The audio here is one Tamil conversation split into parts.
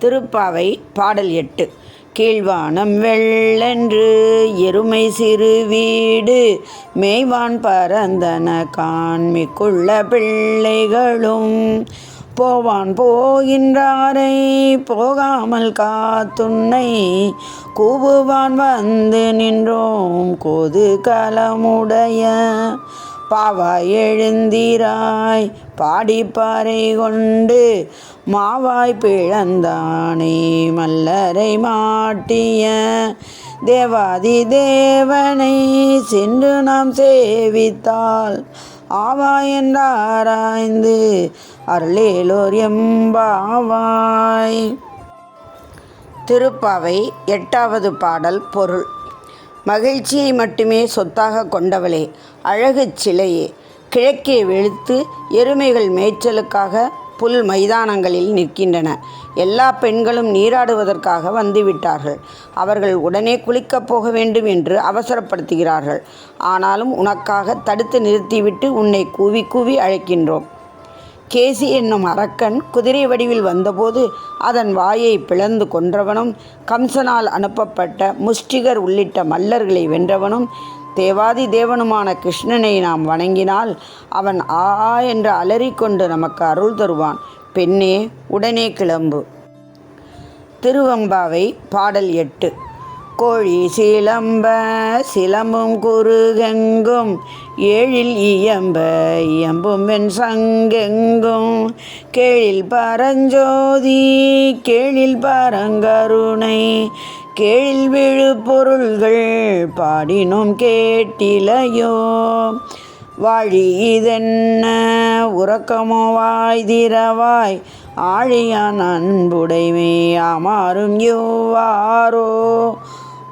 திருப்பாவை பாடல் எட்டு. கீழ்வானம் வெள்ளென்று எருமை சிறு வீடு மேய்வான் பரந்தன காண்மிக்குள்ள பிள்ளைகளும். போவான் போகின்றாரை போகாமல் காத்துன்னை கூவுவான் வந்து நின்றோம் கோது கலமுடைய பாவாய் எழுந்தீராய். பாடிப்பாறை கொண்டு மாவாய் பிழந்தானே மல்லரை மாட்டிய தேவாதி தேவனை சென்று நாம் சேவித்தால் ஆவா என்றாராய்ந்து அருளேலோர் எம்பாவாய். திருப்பாவை எட்டாவது பாடல் பொருள். மகிழ்ச்சியை மட்டுமே சொத்தாக கொண்டவளே அழகுச் சிலையே. கிழக்கே வெளுத்து எருமைகள் மேய்ச்சலுக்காக புல் மைதானங்களில் நிற்கின்றன. எல்லா பெண்களும் நீராடுவதற்காக வந்துவிட்டார்கள். அவர்கள் உடனே குளிக்கப் போக வேண்டும் என்று அவசரப்படுத்துகிறார்கள். ஆனாலும் உனக்காக தடுத்து நிறுத்திவிட்டு உன்னை கூவி கூவி அழைக்கின்றோம். கேசி என்னும் அரக்கன் குதிரை வடிவில் வந்தபோது அதன் வாயை பிளந்து கொன்றவனும் கம்சனால் அனுப்பப்பட்ட முஷ்டிகர் உள்ளிட்ட மல்லர்களை வென்றவனும் தேவாதி தேவனுமான கிருஷ்ணனை நாம் வணங்கினால் அவன் ஆ என்று அலறிக்கொண்டு நமக்கு அருள் தருவான். பெண்ணே உடனே கிளம்பு. திருவம்பாவை பாடல் எட்டு. கோழி சிலம்ப சிலம்பும் குறுகெங்கும் ஏழில் இயம்ப இயம்பும் வெண் சங்கெங்கும். கேழில் பரஞ்சோதி கேழில் பரங்கருணை கேழில் விழு பொருள்கள் பாடினோம் கேட்டிலையோ. வாழி இதென்ன உறக்கமோ வாய் திரவாய் ஆழியான் அன்புடைமை அமாறும் யோவாரோ.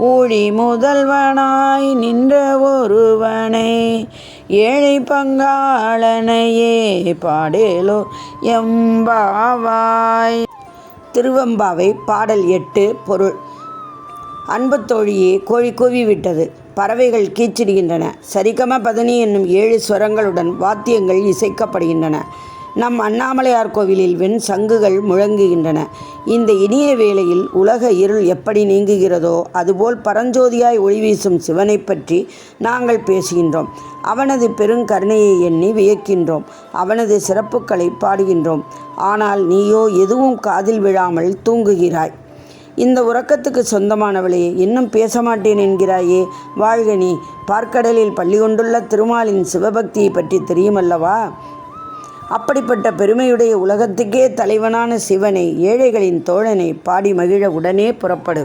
ஊழி முதல்வனாய் நின்ற ஒருவனை ஏழை பங்காளனையே பாடேலோ எம்பாவாய். திருவம்பாவை பாடல் எட்டு பொருள். அன்பு தோழியே கோழி கூவி விட்டது. பறவைகள் கீச்சிடுகின்றன. சரிகம பதனி என்னும் ஏழு ஸ்வரங்களுடன் வாத்தியங்கள் இசைக்கப்படுகின்றன. நம் அண்ணாமலையார் கோவிலில் வெண் சங்குகள் முழங்குகின்றன. இந்த இனிய வேளையில் உலக இருள் எப்படி நீங்குகிறதோ அதுபோல் பரஞ்சோதியாய் ஒளி வீசும் சிவனை பற்றி நாங்கள் பேசுகின்றோம். அவனது பெருங்கருணையை எண்ணி வியக்கின்றோம். அவனது சிறப்புகளை பாடுகின்றோம். ஆனால் நீயோ எதுவும் காதில் விழாமல் தூங்குகிறாய். இந்த உறக்கத்துக்கு சொந்தமானவளே இன்னும் பேச மாட்டேன் என்கிறாயே. வாழ்க நீ பார்க்கடலில் பள்ளி கொண்டுள்ள திருமாலின் சிவபக்தியை பற்றி தெரியுமல்லவா? அப்படிப்பட்ட பெருமையுடைய உலகத்துக்கே தலைவனான சிவனை ஏழைகளின் தோழனை பாடி மகிழ உடனே புறப்படு.